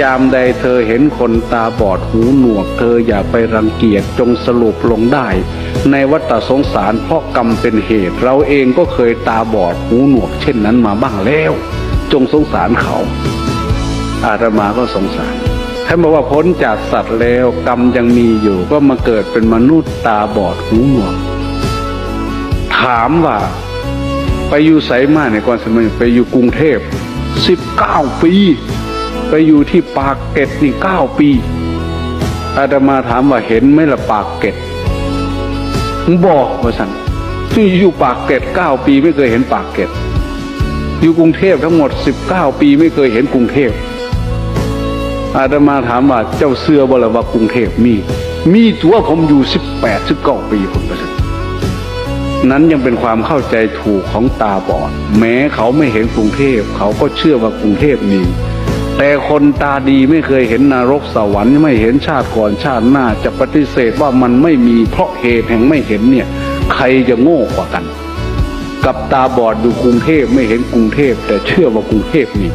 ยามใดเธอเห็นคนตาบอดหูหนวก เธออย่าไปรังเกียจจงสรุปลงได้ ในวัฏสงสารเพราะกรรมเป็นเหตุ เราเองก็เคยตาบอดหูหนวก เช่นนั้นมาบ้างแล้ว จงสงสารเขา อาตมาก็สงสารท่านบอกว่าพ้นจากสัตว์แล้ว กรรมยังมีอยู่ก็มาเกิดเป็นมนุษย์ตาบอดหูหนวก ถามว่าไปอยู่ไสมาในก่อนสมัยไปอยู่กรุงเทพสิบเก้าปี ไปอยู่ที่ปากเกร็ดนี่เก้าปีอาตมาถามว่าเห็นไหมละปากเกร็ดบอกว่าสันที่อยู่ปากเกร็ดเก้าปีไม่เคยเห็นปากเกร็ดอยู่กรุงเทพทั้งหมดสิบเก้าปีไม่เคยเห็นกรุงเทพอาตมาถามว่าเจ้าเสื้อบละว่ากรุงเทพมี มีตัวผมอยู่สิบแปดสิบเก้าปีผมประสันนั้นยังเป็นความเข้าใจถูกของตาบอด แม้เขาไม่เห็นกรุงเทพ เขาก็เชื่อว่ากรุงเทพมี แต่คนตาดีไม่เคยเห็นนรกสวรรค์ไม่เห็นชาติก่อนชาติหน้าจะปฏิเสธว่ามันไม่มีเพราะเหตุแห่งไม่เห็นเนี่ย ใครจะโง่กว่ากัน กับตาบอดดูกรุงเทพไม่เห็นกรุงเทพ แต่เชื่อว่ากรุงเทพมี